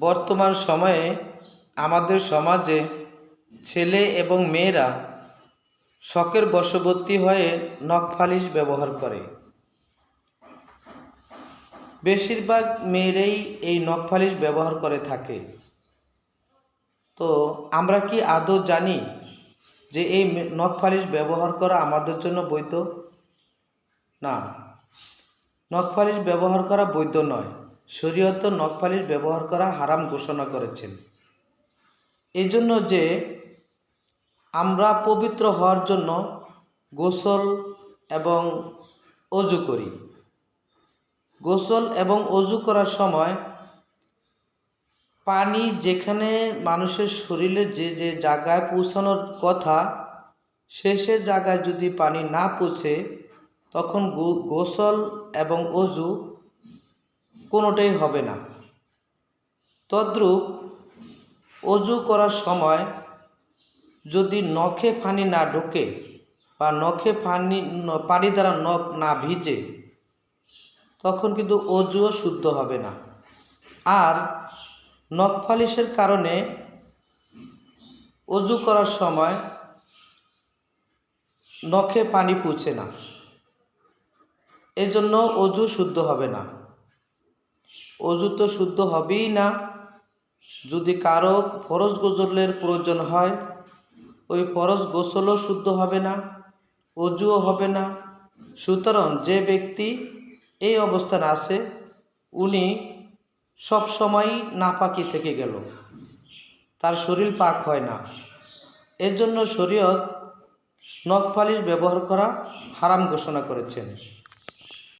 বর্তমান সময়ে আমাদের সমাজে ছেলে এবং মেয়েরা শখের বশবর্তী হয়ে নখপালিশ ব্যবহার করে। বেশিরভাগ মেয়েরাই এই নখপালিশ ব্যবহার করে থাকে। তো আমরা কি আদৌ জানি যে এই মে- নখপালিশ ব্যবহার করা আমাদের জন্য বৈধ? না। নখপালিশ ব্যবহার করা বৈধ নয়। শরীয়ত নখপালিশ ব্যবহার করা হারাম ঘোষণা করেছেন। এই জন্য যে আমরা পবিত্র হওয়ার জন্য গোসল এবং অজু করি। গোসল এবং অজু করার সময় পানি যেখানে মানুষের শরীরে যে যে জায়গায় পৌঁছানোর কথা, সে সে জায়গায় যদি পানি না পৌঁছে, তখন গোসল এবং অজু কোনোটাই হবে না। তদ্রূপ অজু করার সময় যদি নখে পানি না ঢোকে বা নখে ফানি পানি দ্বারা নখ না ভিজে, তখন কিন্তু অজুও শুদ্ধ হবে না। আর নখ পালিশের কারণে অজু করার সময় নখে পানি পৌঁছে না। এজন্য অজু শুদ্ধ হবে না। অজু তো শুদ্ধ হবেই না। যদি কারও ফরজ গোসলের প্রয়োজন হয়, ওই ফরজ গোসলও শুদ্ধ হবে না, অজুও হবে না। সুতরাং যে ব্যক্তি এই অবস্থানে আছে, উনি সব সময় নাপাকি থেকে গেল। তার শরীর পাক হয় না। এর জন্য শরীয়ত নখ পালিশ ব্যবহার করা হারাম ঘোষণা করেছেন।